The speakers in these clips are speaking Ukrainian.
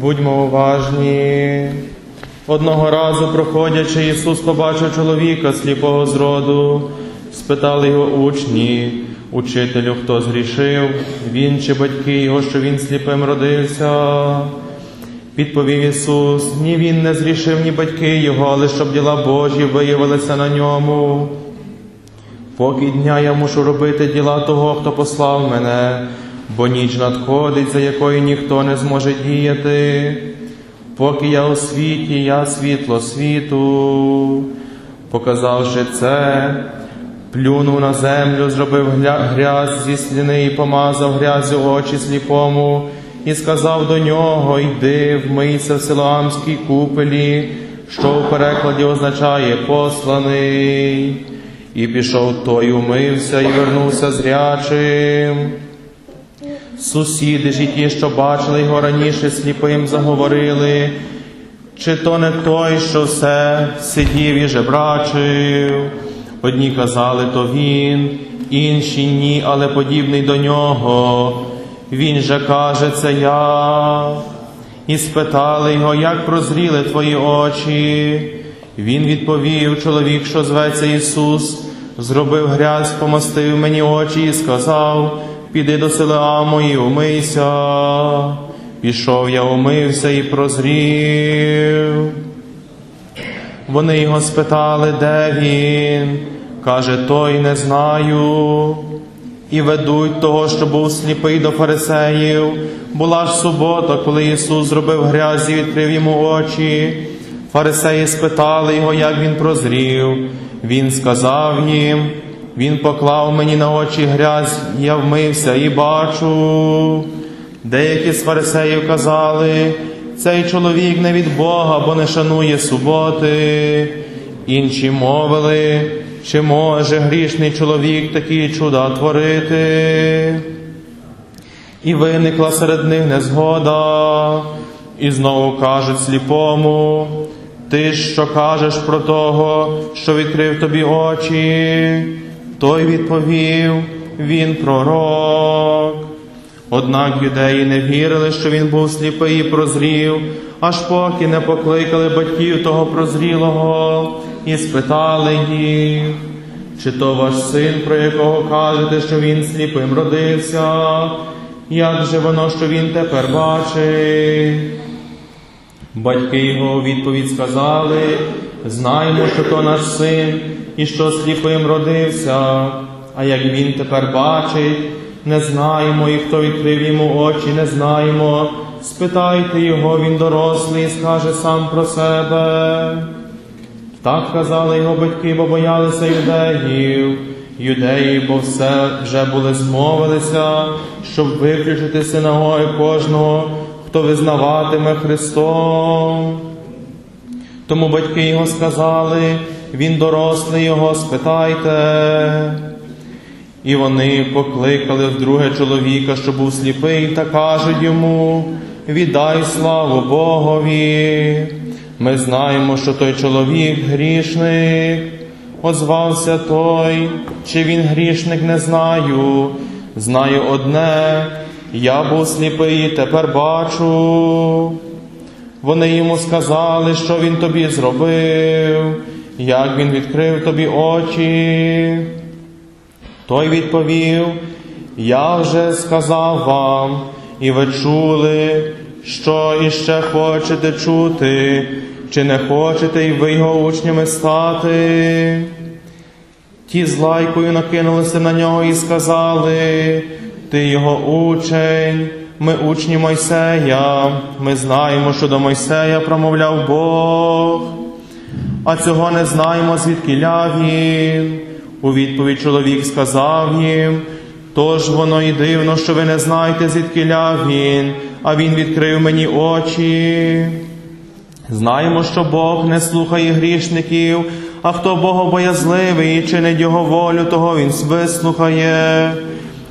Будьмо уважні. Одного разу, проходячи, Ісус побачив чоловіка сліпого зроду, спитали його учні, учителю, хто згрішив, він чи батьки його, що він сліпим родився. Відповів Ісус, ні він не зрішив, ні батьки його, але щоб діла Божі виявилися на ньому. Поки дня я мушу робити діла того, хто послав мене, бо ніч надходить, за якою ніхто не зможе діяти. Поки я у світі, я світло світу. Показавши це, плюнув на землю, зробив грязь зі сліни і помазав грязю очі сліпому, і сказав до нього: Йди, вмийся в Силоамській купелі, що у перекладі означає посланий. І пішов той, умився і вернувся зрячим. Сусіди ж і ті, що бачили його раніше, сліпим заговорили, чи то не той, що все сидів і жебрачив. Одні казали, то він, інші ні, але подібний до нього. Він же каже, це я. І спитали його, як прозріли твої очі. Він відповів, чоловік, що зветься Ісус, зробив грязь, помастив мені очі і сказав, піди до Силеаму і умийся. Пішов я, умився і прозрів. Вони його спитали, де він. Каже, той не знаю. І ведуть того, що був сліпий до фарисеїв. Була ж субота, коли Ісус зробив грязь і відкрив йому очі. Фарисеї спитали його, як він прозрів. Він сказав їм, він поклав мені на очі грязь, я вмився і бачу. Деякі з фарисеїв казали, цей чоловік не від Бога, бо не шанує суботи. Інші мовили, чи може грішний чоловік такі чуда творити. І виникла серед них незгода, і знову кажуть сліпому, ти що кажеш про того, що відкрив тобі очі? Той відповів, він пророк. Однак юдеї не вірили, що він був сліпий і прозрів, аж поки не покликали батьків того прозрілого і спитали їх, чи то ваш син, про якого кажете, що він сліпим родився, як же воно, що він тепер бачить? Батьки його у відповідь сказали, знаємо, що то наш син і що сліпим родився, а як він тепер бачить, не знаємо, і хто відкрив йому очі, не знаємо. Спитайте його, він дорослий, скаже сам про себе. Так казали його батьки, бо боялися юдеїв. Юдеї, бо все вже були змовилися, щоб виключити синагоги кожного, хто визнаватиме Христом. Тому батьки його сказали, він дорослий його, спитайте. І вони покликали вдруге чоловіка, що був сліпий, та кажуть йому: віддай славу Богові. Ми знаємо, що той чоловік грішник. Озвався той, чи він грішник, не знаю. Знаю одне, я був сліпий, тепер бачу. Вони йому сказали, що він тобі зробив, як він відкрив тобі очі. Той відповів, я вже сказав вам, і ви чули, що іще хочете чути, чи не хочете і ви його учнями стати. Ті з лайкою накинулися на нього і сказали, ти його учень, ми учні Мойсея, ми знаємо, що до Мойсея промовляв Бог, а цього не знаємо, звідки він. У відповідь чоловік сказав їм, тож воно і дивно, що ви не знаєте, звідки він, а він відкрив мені очі. Знаємо, що Бог не слухає грішників, а хто богобоязливий і чинить його волю, того він вислухає.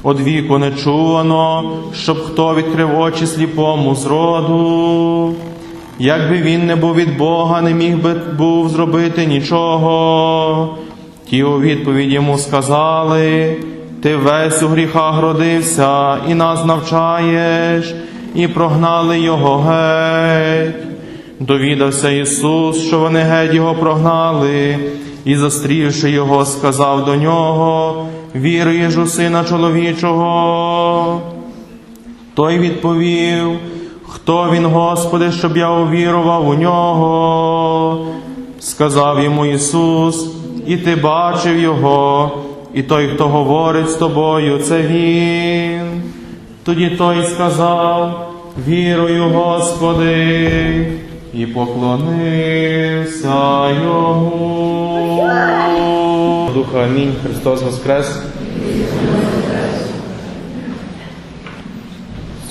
Од віку не чувано, щоб хто відкрив очі сліпому зроду. Якби він не був від Бога, не міг би був зробити нічого. Ті у відповідь йому сказали, ти весь у гріхах родився і нас навчаєш, і прогнали його геть. Довідався Ісус, що вони геть його прогнали, і, застрівши його, сказав до нього: Віруєш у сина чоловічого. Той відповів, хто він, Господи, щоб я увірував у нього. Сказав йому Ісус, і ти бачив його, і той, хто говорить з тобою, це Він. Тоді той сказав, вірую, Господи, і поклонився йому. Духа. Амінь, Христос Воскрес.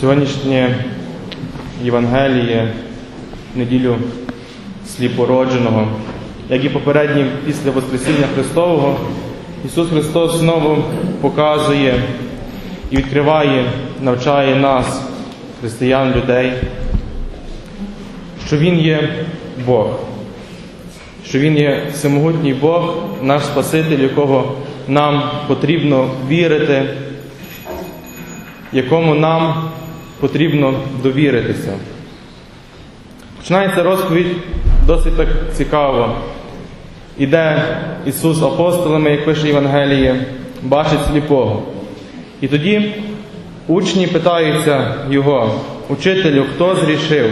Сьогоднішнє Євангеліє, неділю сліпородженого, як і попередні після Воскресіння Христового, Ісус Христос знову показує і відкриває, навчає нас, християн, людей, що Він є Бог, що Він є всемогутній Бог, наш Спаситель, якого нам потрібно вірити, якому нам потрібно довіритися. Починається розповідь досить так цікаво. Іде Ісус апостолами, як пише Євангеліє, бачить сліпого. І тоді учні питаються Його, учителю, хто зрішив?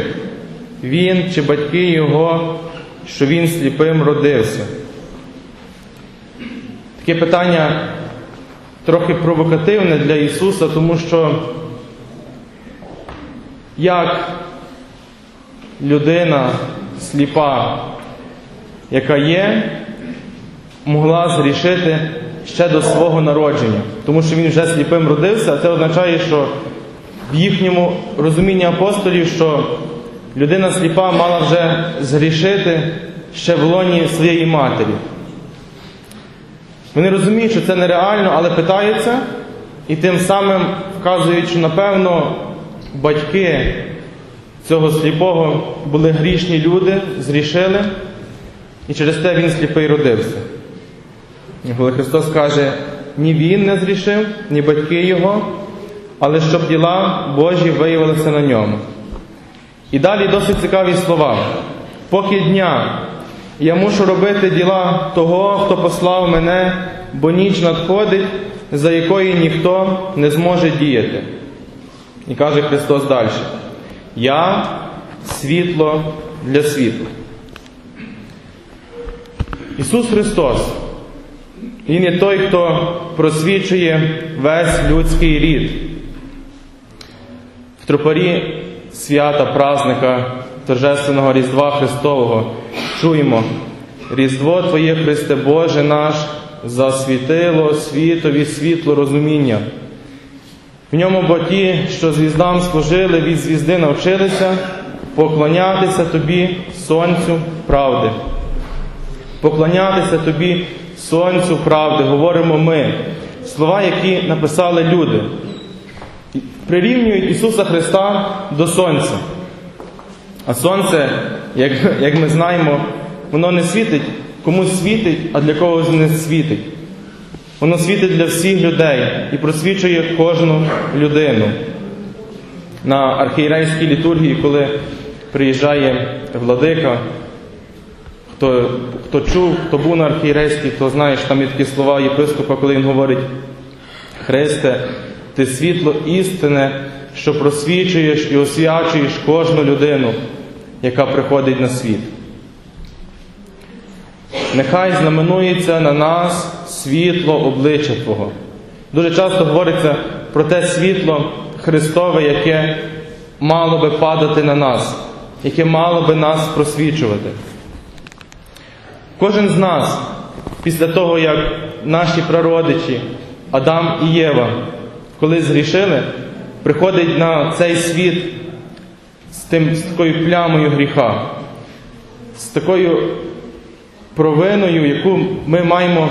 Він чи батьки Його, що він сліпим родився? Таке питання трохи провокативне для Ісуса, тому що як людина сліпа, яка є, могла зрішити ще до свого народження, тому що він вже сліпим родився, а це означає, що в їхньому розумінні апостолів, що людина сліпа мала вже згрішити ще в лоні своєї матері. Вони розуміють, що це нереально, але питаються і тим самим вказують, що напевно батьки цього сліпого були грішні люди, зрішили, і через те він сліпий родився. Коли Христос каже, ні Він не зрішив, ні батьки Його, але щоб діла Божі виявилися на ньому. І далі досить цікаві слова. Поки дня я мушу робити діла того, хто послав мене, бо ніч надходить, за якої ніхто не зможе діяти. І каже Христос далі. Я світло для світу. Ісус Христос, Він є той, хто просвічує весь людський рід. В тропарі свята празника Торжественного Різдва Христового чуємо, Різдво Твоє Христе Боже наш засвітило світові світло розуміння. В ньому бо ті, що звіздам служили, від звізди навчилися поклонятися Тобі, Сонцю правди. Поклонятися Тобі, Сонцю правди, говоримо ми, слова, які написали люди. Прирівнюють Ісуса Христа до Сонця. А Сонце, як, як ми знаємо, воно не світить, комусь світить, а для когось не світить. Воно світить для всіх людей і просвічує кожну людину. На архієрейській літургії, коли приїжджає владика, хто хто чув, хто був на архієрейській, то знає, там є такі слова єпископа, коли він говорить: Христе, ти світло істине, що просвічуєш і освячуєш кожну людину, яка приходить на світ. Нехай знаменується на нас світло обличчя Твого. Дуже часто говориться про те світло Христове, яке мало би падати на нас, яке мало би нас просвічувати. Кожен з нас, після того, як наші прародичі, Адам і Єва, коли згрішили, приходить на цей світ з, тим, з такою плямою гріха, з такою провиною, яку ми маємо,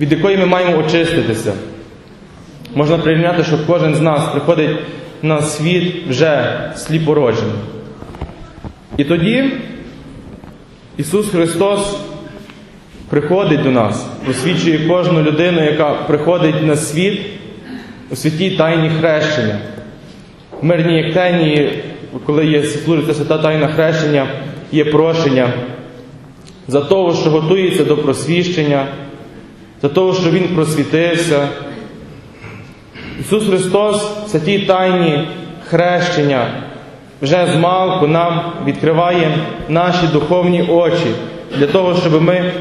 від якої ми маємо очиститися. Можна прирівняти, що кожен з нас приходить на світ вже сліпороджений. І тоді Ісус Христос приходить до нас, просвічує кожну людину, яка приходить на світ у святій тайні хрещення. мирній єктенії, коли є служиться свята тайна хрещення, є прощення за того, що готується до просвіщення, за того, що Він просвітився. Ісус Христос в святій тайні хрещення вже з малку нам відкриває наші духовні очі для того, щоб ми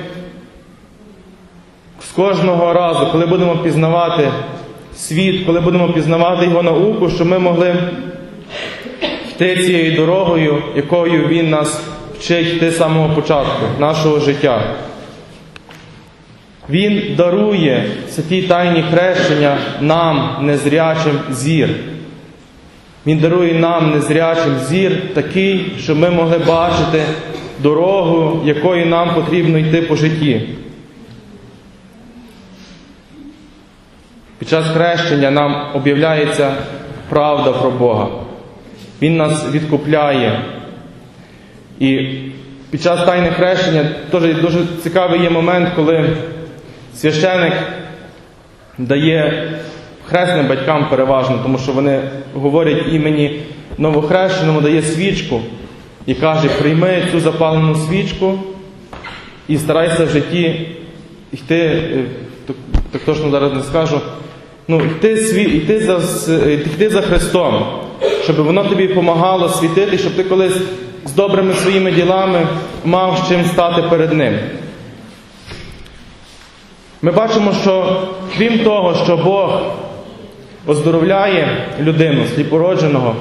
з кожного разу, коли будемо пізнавати світ, коли будемо пізнавати його науку, щоб ми могли йти цією дорогою, якою Він нас вчить йти з самого початку нашого життя. Він дарує святі тайні хрещення нам, незрячим зір. Він дарує нам незрячим зір такий, щоб ми могли бачити дорогу, якою нам потрібно йти по житті. Час хрещення нам об'являється правда про Бога. Він нас відкупляє. І під час тайни хрещення теж дуже цікавий є момент, коли священик дає хресним батькам переважно, тому що вони говорять імені новохрещеному, дає свічку і каже, прийми цю запалену свічку і старайся в житті йти, е, так точно зараз не скажу, ну, йти, сві, йти, за, йти за Христом, щоб воно тобі допомагало світити, щоб ти колись з добрими своїми ділами мав з чим стати перед Ним. Ми бачимо, що крім того, що Бог оздоровляє людину сліпородженого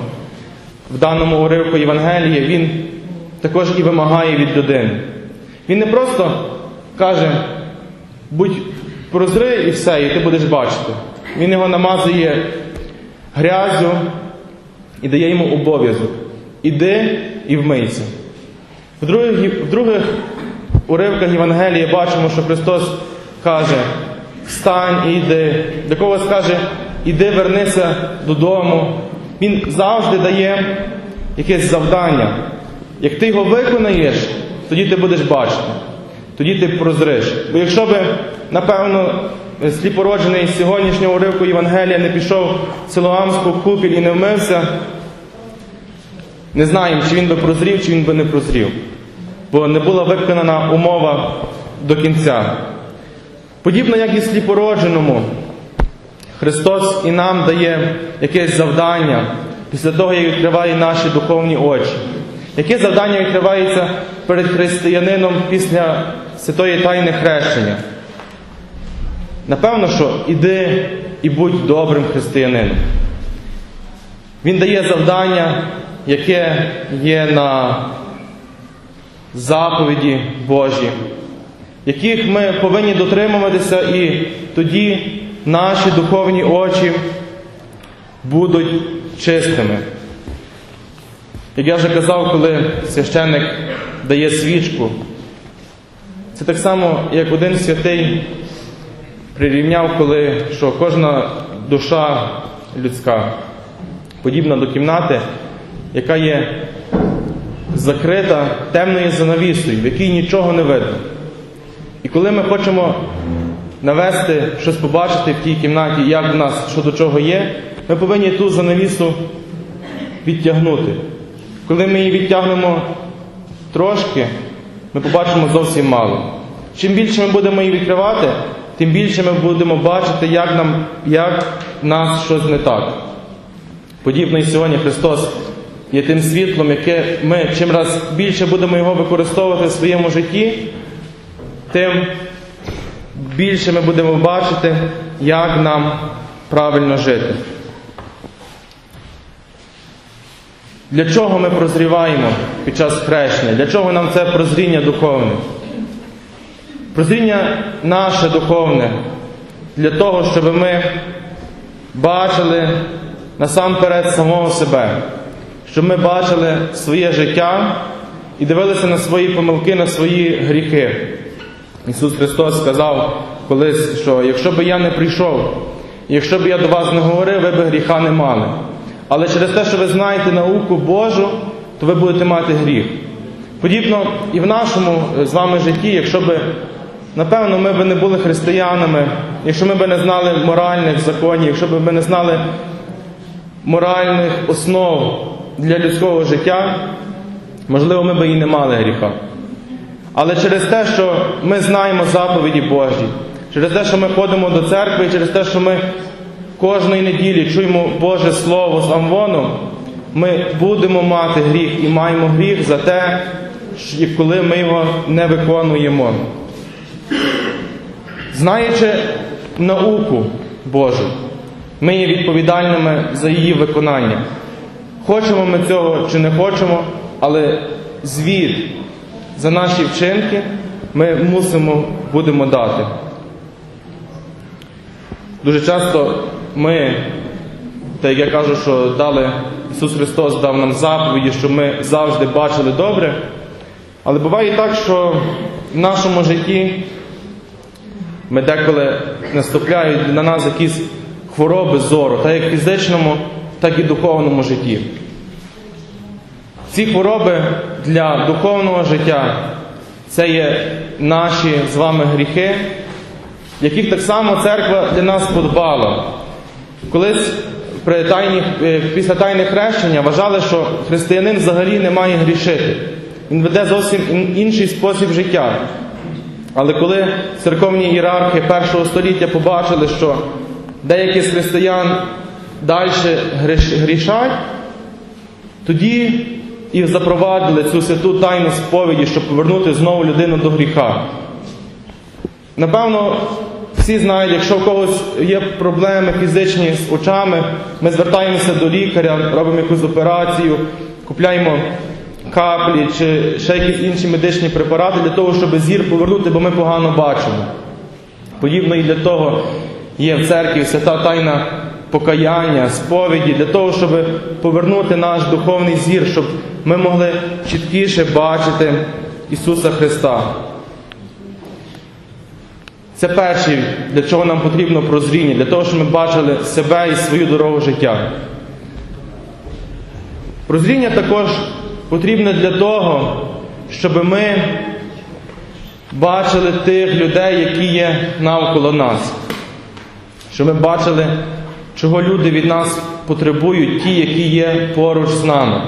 в даному уривку Євангелія, Він також і вимагає від людини. Він не просто каже, будь прозри і все, і ти будеш бачити. Він його намазує грязю і дає йому обов'язок. Іди і вмийся. В других, в других уривках Євангелія бачимо, що Христос каже, встань і йди. До когось каже, іди вернися додому. Він завжди дає якесь завдання. Як ти його виконаєш, тоді ти будеш бачити, тоді ти прозриш. Бо якщо би, напевно, сліпороджений з сьогоднішнього уривку Євангелія не пішов в Силоамську купіль і не вмився, не знаємо, чи він би прозрів, чи він би не прозрів. Бо не була виконана умова до кінця. Подібно як і сліпородженому, Христос і нам дає якесь завдання після того, як відкриває наші духовні очі. Яке завдання відкривається перед християнином після святої тайни хрещення? Напевно, що іди і будь добрим християнином. Він дає завдання, яке є на заповіді Божі, яких ми повинні дотримуватися, і тоді наші духовні очі будуть чистими. Як я вже казав, коли священник дає свічку, це так само, як один святий прирівняв, коли що кожна душа людська подібна до кімнати, яка є закрита темною занавісою, в якій нічого не видно. І коли ми хочемо навести, щось побачити в тій кімнаті, як в нас, що до чого є, ми повинні ту занавісу відтягнути. Коли ми її відтягнемо трошки, ми побачимо зовсім мало. Чим більше ми будемо її відкривати, тим більше ми будемо бачити, як, нам, як нас щось не так. Подібно і сьогодні Христос є тим світлом, яке ми чим раз більше будемо його використовувати в своєму житті, тим більше ми будемо бачити, як нам правильно жити. Для чого ми прозріваємо під час хрещення? Для чого нам це прозріння духовне? Прозріння наше духовне для того, щоб ми бачили насамперед самого себе, щоб ми бачили своє життя і дивилися на свої помилки, на свої гріхи. Ісус Христос сказав колись, що якщо би я не прийшов, якщо б я до вас не говорив, ви б гріха не мали. Але через те, що ви знаєте науку Божу, то ви будете мати гріх. Подібно і в нашому з вами житті, якщо б, напевно, ми б не були християнами, якщо ми б не знали моральних законів, якщо б ми не знали моральних основ для людського життя, можливо, ми би і не мали гріха. Але через те, що ми знаємо заповіді Божі, через те, що ми ходимо до церкви, і через те, що ми кожної неділі чуємо Боже Слово з Амвоном, ми будемо мати гріх і маємо гріх за те, коли ми його не виконуємо. Знаючи науку Божу, ми є відповідальними за її виконання. Хочемо ми цього чи не хочемо, але звіт за наші вчинки ми мусимо будемо дати. Дуже часто ми, так як я кажу, що дали Ісус Христос дав нам заповіді, щоб ми завжди бачили добре. Але буває так, що в нашому житті ми деколи наступляють на нас якісь хвороби зору, так як в фізичному, так і в духовному житті. Ці хвороби для духовного життя це є наші з вами гріхи, яких так само церква для нас подбала. Колись при тайні, е, після тайни хрещення вважали, що християнин взагалі не має грішити. Він веде зовсім інший спосіб життя. Але коли церковні ієрархи першого століття побачили, що деякі з християн далі грішать, тоді і запровадили цю святу тайну сповіді, щоб повернути знову людину до гріха. Напевно, всі знають, якщо в когось є проблеми фізичні з очами, ми звертаємося до лікаря, робимо якусь операцію, купляємо каплі чи ще якісь інші медичні препарати для того, щоб зір повернути, бо ми погано бачимо. Подібно і для того є в церкві свята тайна покаяння, сповіді, для того, щоб повернути наш духовний зір, щоб ми могли чіткіше бачити Ісуса Христа. Це перше, для чого нам потрібно прозріння, для того, щоб ми бачили себе і свою дорогу життя. Прозріння також потрібне для того, щоб ми бачили тих людей, які є навколо нас. Щоб ми бачили, чого люди від нас потребують, ті, які є поруч з нами.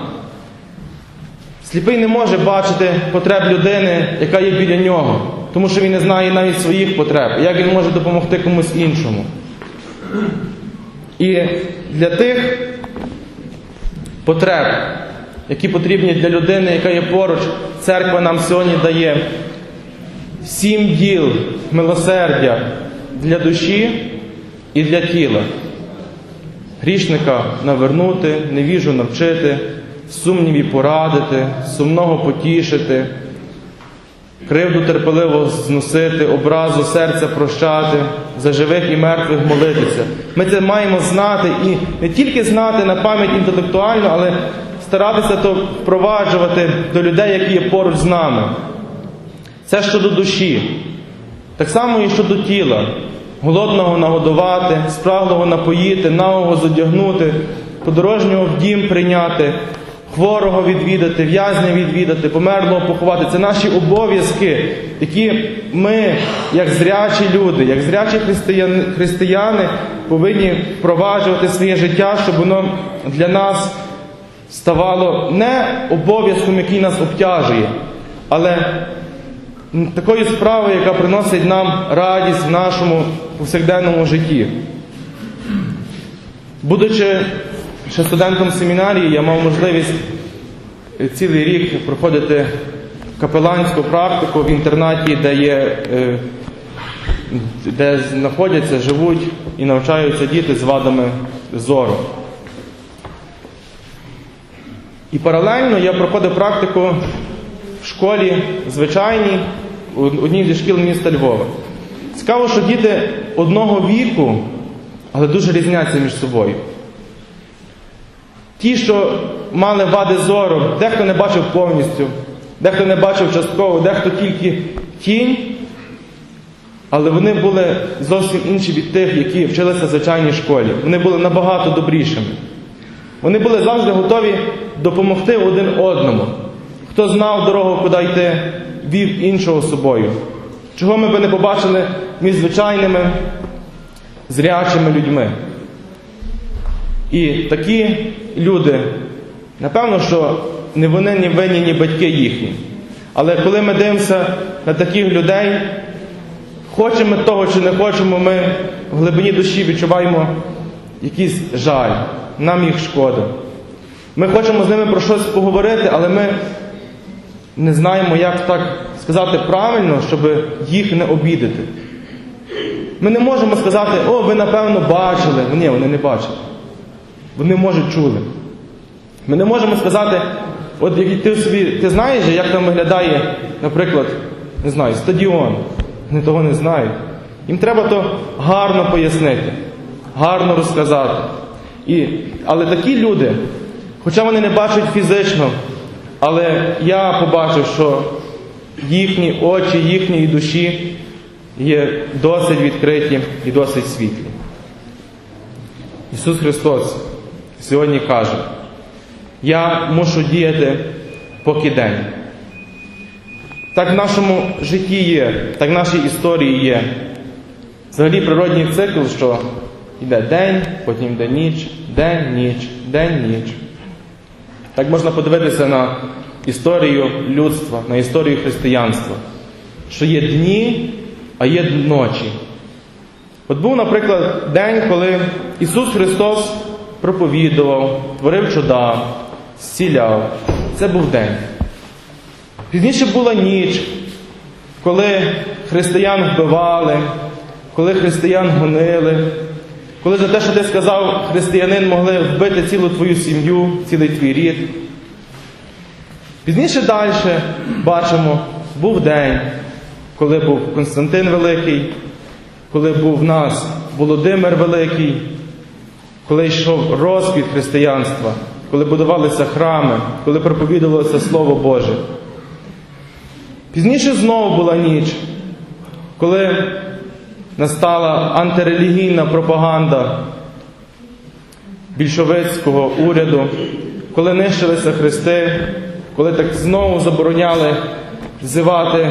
Сліпий не може бачити потреб людини, яка є біля нього, тому що він не знає навіть своїх потреб, як він може допомогти комусь іншому. І для тих потреб, які потрібні для людини, яка є поруч, церква нам сьогодні дає сім діл милосердя для душі і для тіла. Грішника навернути, невіжу навчити, сумніві порадити, сумного потішити, кривду терпеливо зносити, образу серця прощати, за живих і мертвих молитися. Ми це маємо знати і не тільки знати на пам'ять інтелектуально, але старатися то впроваджувати до людей, які є поруч з нами. Це щодо душі. Так само і щодо тіла. Голодного нагодувати, спраглого напоїти, нагого задягнути, подорожнього в дім прийняти, хворого відвідати, в'язня відвідати, померлого поховати. Це наші обов'язки, які ми, як зрячі люди, як зрячі християни, повинні впроваджувати своє життя, щоб воно для нас ставало не обов'язком, який нас обтяжує, але такою справою, яка приносить нам радість в нашому повсякденному житті. Будучи ще студентом семінарії, я мав можливість цілий рік проходити капеланську практику в інтернаті, де є, е, де знаходяться, живуть і навчаються діти з вадами зору. І паралельно я проходив практику в школі звичайній, одній зі шкіл міста Львова. Цікаво, що діти одного віку, але дуже різняться між собою. Ті, що мали вади зору, дехто не бачив повністю, дехто не бачив частково, дехто тільки тінь, але вони були зовсім інші від тих, які вчилися в звичайній школі. Вони були набагато добрішими. Вони були завжди готові допомогти один одному. Хто знав дорогу, куди йти, вів іншого собою. Чого ми би не побачили між звичайними зрячими людьми. І такі люди, напевно, що не вони, ні винні, ні батьки їхні. Але коли ми дивимося на таких людей, хочемо того чи не хочемо, ми в глибині душі відчуваємо якийсь жаль, нам їх шкода. Ми хочемо з ними про щось поговорити, але ми не знаємо, як так сказати правильно, щоб їх не обідати. Ми не можемо сказати, о, ви напевно бачили. Ні, вони не бачили. Вони, може, чули. Ми не можемо сказати, от ти собі, ти знаєш, як там виглядає, наприклад, не знаю, стадіон. Вони того не знають. Їм треба то гарно пояснити, гарно розказати. І, але такі люди, хоча вони не бачать фізично, але я побачив, що їхні очі, їхньої душі є досить відкриті і досить світлі. Ісус Христос сьогодні каже, я мушу діяти поки день. Так в нашому житті є, так в нашій історії є. Взагалі природній цикл, що йде день, потім йде ніч, день, ніч, день, ніч. Так можна подивитися на історію людства, на історію християнства, що є дні, а є ночі. От був, наприклад, день, коли Ісус Христос проповідував, творив чуда, зціляв. Це був день. Пізніше була ніч, коли християн вбивали, коли християн гонили, коли за те, що ти сказав, християнин могли вбити цілу твою сім'ю, цілий твій рід. Пізніше далі бачимо, був день, коли був Константин Великий, коли був в нас Володимир Великий, коли йшов розквіт християнства, коли будувалися храми, коли проповідувалося Слово Боже. Пізніше знову була ніч, коли настала антирелігійна пропаганда більшовицького уряду, коли нищилися хрести, коли так знову забороняли взивати,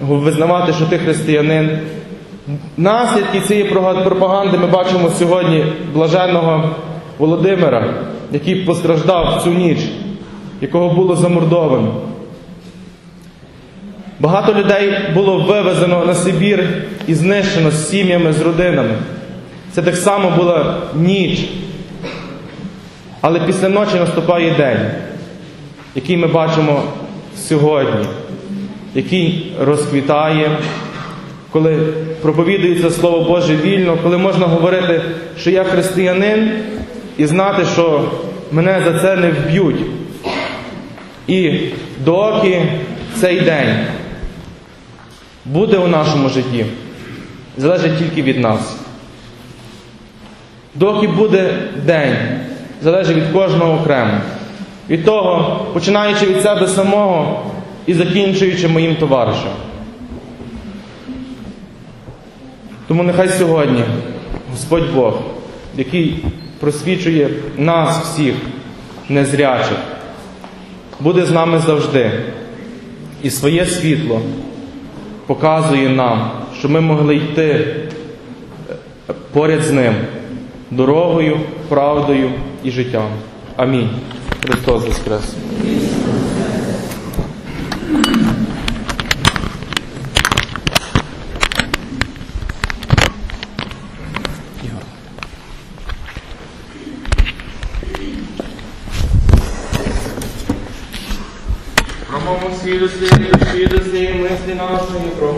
визнавати, що ти християнин. Наслідки цієї пропаганди ми бачимо сьогодні блаженного Володимира, який постраждав цю ніч, якого було замордовано. Багато людей було вивезено на Сибір і знищено з сім'ями, з родинами. Це так само була ніч. Але після ночі наступає день, який ми бачимо сьогодні, який розквітає, коли проповідується Слово Боже вільно, коли можна говорити, що я християнин, і знати, що мене за це не вб'ють. І доки цей день буде у нашому житті, залежить тільки від нас. Доки буде день, залежить від кожного окремо. Від того, починаючи від себе самого і закінчуючи моїм товаришем. Тому нехай сьогодні Господь Бог, який просвічує нас всіх незрячих, буде з нами завжди і своє світло показує нам, що ми могли йти поряд з ним дорогою, правдою і життям. Амінь. Христос Воскрес! нашої, промову.